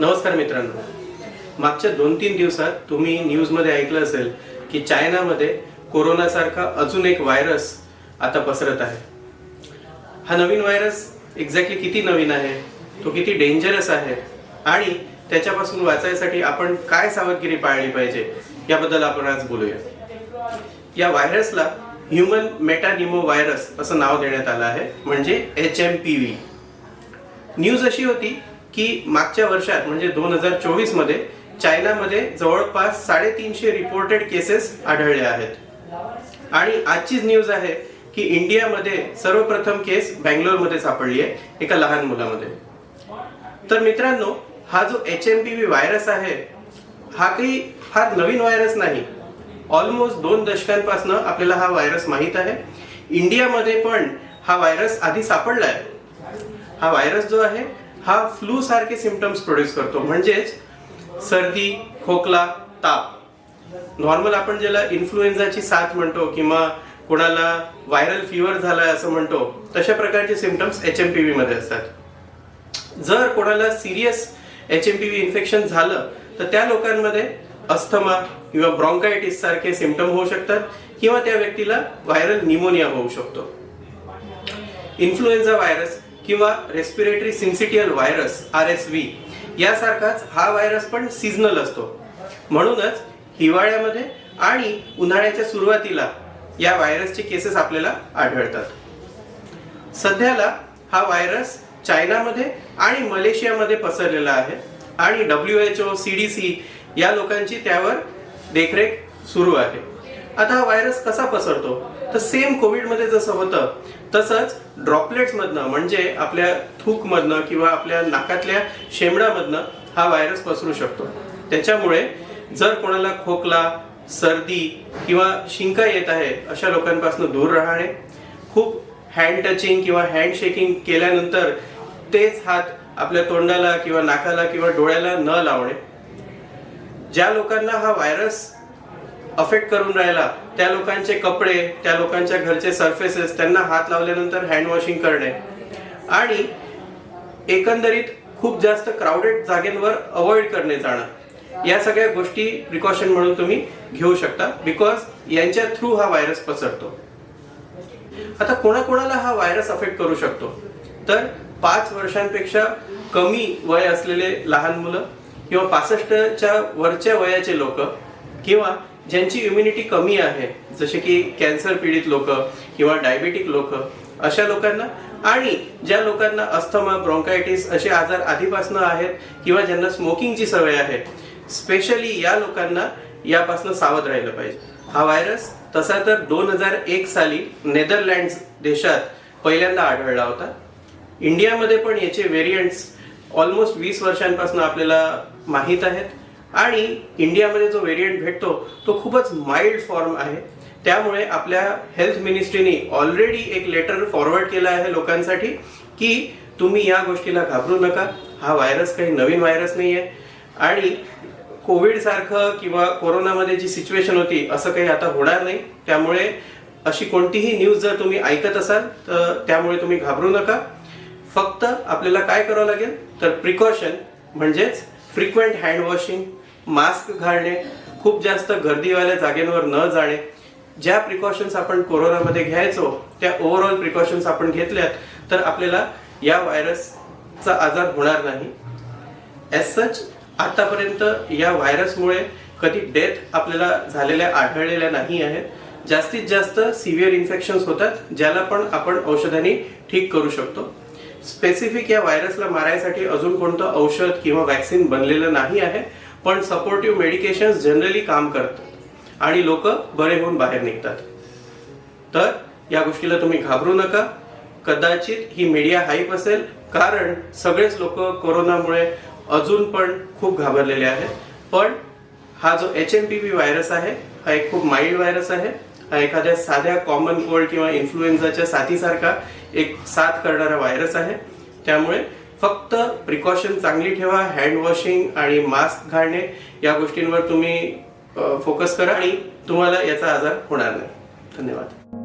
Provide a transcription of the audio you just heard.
नमस्कार मित्रांनो. मागच्या दोन तीन दिवसात तुम्ही न्यूजमध्ये ऐकलं असेल की चायनामध्ये कोरोनासारखा अजून एक व्हायरस आता पसरत आहे. हा नवीन व्हायरस एक्झॅक्टली किती नवीन आहे? तो किती डेंजरस आहे? आणि त्याच्यापासून वाचायसाठी आपण काय सावधगिरी पाळली पाहिजे? याबद्दल आपण आज बोलूया. या व्हायरसला ह्युमन मेटानिमो व्हायरस असं नाव देण्यात आलं आहे. म्हणजे H M P V news अशी होती की मागच्या वर्षात म्हणजे दोन हजार चोवीसमध्ये चायनामध्ये जवळपास साडेतीनशे रिपोर्टेड केसेस आढळले आहेत. आणि आजचीच न्यूज आहे की इंडियामध्ये सर्वप्रथम केस बँगलोरमध्ये सापडली आहे एका लहान मुलामध्ये. तर मित्रांनो हा जो H M P V virus आहे हा काही फार नवीन व्हायरस नाही. ऑलमोस्ट दोन दशकांपासून आपल्याला हा व्हायरस माहीत आहे. इंडियामध्ये पण हा व्हायरस आधी सापडला आहे. हा व्हायरस जो आहे हा फ्लू सारखे सिमटम्स प्रोड्यूस करतो. म्हणजेच सर्दी खोकला ताप. नॉर्मल आपण ज्याला इन्फ्लुएन्झाची साथ म्हणतो किंवा कोणाला व्हायरल फिवर झालाय असं म्हणतो तशा प्रकारचे symptoms H M P V मध्ये असतात. जर कोणाला serious H M P V infection झालं तर त्या लोकांमध्ये अस्थमा किंवा ब्रॉन्कायटिस सारखे सिमटम होऊ शकतात किंवा त्या व्यक्तीला व्हायरल निमोनिया होऊ शकतो. इन्फ्लुएन्झा व्हायरस किंवा respiratory syncytial virus R S V यासारखाच हा व्हायरस पण सीझनल असतो. म्हणूनच हिवाळ्यामध्ये आणि उन्हाळ्याच्या सुरुवातीला या व्हायरसचे केसेस आपल्याला आढळतात. सध्याला हा व्हायरस चायनामध्ये आणि मलेशियामध्ये पसरलेला आहे आणि W H O C D C या लोकांची त्यावर देखरेख सुरू आहे. आता हा व्हायरस कसा पसरतो? तर सेम कोविडमध्ये जसं होतं तसंच ड्रॉपलेट्समधनं म्हणजे आपल्या थूकमधनं किंवा आपल्या नाकातल्या शेंबडामधनं हा व्हायरस पसरू शकतो. त्याच्यामुळे जर कोणाला खोकला सर्दी किंवा शिंका येत आहे अशा लोकांपासून दूर राहणे खूप हँड टचिंग किंवा हँड शेकिंग केल्यानंतर तेच हात आपल्या तोंडाला किंवा नाकाला किंवा डोळ्याला न लावणे ज्या लोकांना हा व्हायरस अफेक्ट करून राहिला त्या लोकांचे कपडे त्या लोकांच्या घरचे सर्फेसेस त्यांना हात लावल्यानंतर हँड वॉशिंग करणे. आणि एकंदरीत खूप जास्त क्राऊडेड जागेंवर अवॉइड करणे जाणं. या सगळ्या गोष्टी प्रिकॉशन म्हणून तुम्ही घेऊ शकता बिकॉज यांच्या थ्रू हा व्हायरस पसरतो. आता कोणाकोणाला हा व्हायरस अफेक्ट करू शकतो? तर पाच वर्षांपेक्षा कमी वय असलेले लहान मुलं किंवा पासष्टच्या वरच्या वयाचे लोक किंवा ज्यांची इम्युनिटी कमी आहे जसे की कॅन्सर पीडित लोक किंवा डायबेटिक लोक अशा लोकांना आणि ज्या लोकांना अस्थमा ब्रोंकायटिस असे आजार आधीपासून आहेत किंवा ज्यांना स्मोकिंगची सवय आहे स्पेशली या लोकांना यापासून सावध राहिलं पाहिजे. हा व्हायरस तसा तर दोन हजार एक साली नेदरलँड देशात पहिल्यांदा आढळला होता. इंडियामध्ये पण याचे व्हेरियंट्स ऑलमोस्ट वीस वर्षांपासून आपल्याला माहीत आहेत. आणि इंडियामध्ये जो व्हेरियंट भेटतो तो खूपच माइल्ड फॉर्म आहे. त्यामुळे आपल्या हेल्थ मिनिस्ट्रीने ऑलरेडी एक लेटर फॉरवर्ड केलं आहे लोकांसाठी की तुम्ही या गोष्टीला घाबरू नका. हा व्हायरस काही नवीन व्हायरस नाही आहे आणि कोविडसारखं किंवा कोरोनामध्ये जी सिच्युएशन होती असं काही आता होणार नाही. त्यामुळे अशी कोणतीही न्यूज जर तुम्ही ऐकत असाल तर त्यामुळे तुम्ही घाबरू नका. फक्त आपल्याला काय करावं लागेल? तर प्रिकॉशन म्हणजेच फ्रिक्वेंट हँड वॉशिंग मास्क घालणे खूप जास्त गर्दीवाल्या जागेंवर न जाणे. ज्या प्रिकॉशन्स आपण कोरोनामध्ये घ्यायचो त्या ओव्हरऑल प्रिकॉशन्स आपण घेतल्यात तर आपल्याला या व्हायरसचा आजार होणार नाही. ॲज सच आतापर्यंत या व्हायरसमुळे कधी डेथ आपल्याला झालेल्या आढळलेल्या नाही आहेत. जास्तीत जास्त सिव्हिअर इन्फेक्शन्स होतात ज्याला पण आपण औषधांनी ठीक करू शकतो. स्पेसिफिक या व्हायरसला मारायसाठी अजून कोणतं औषध किंवा वॅक्सिन बनलेलं नाही आहे. पण सपोर्टिव्ह मेडिकेशन्स जनरली काम करतात. आणि लोक बरे होऊन बाहेर निघतात. तर या गोष्टीला तुम्ही घाबरू नका. कदाचित ही मीडिया हाईप असेल कारण सगळेच लोक कोरोनामुळे अजून पण खूप घाबरलेले आहेत. पण हा जो H M P V virus आहे हा एक खूप माइल्ड व्हायरस आहे. हा एखाद्या साध्या कॉमन कोल्ड किंवा इन्फ्लुएन्झाच्या साथीसारखा एक साथ करणारा व्हायरस आहे. त्यामुळे फक्त प्रिकॉशन चांगली ठेवा हँड वॉशिंग आणि मास्क घालणे या गोष्टींवर तुम्ही फोकस करा आणि तुम्हाला याचा आजार होणार नाही. धन्यवाद.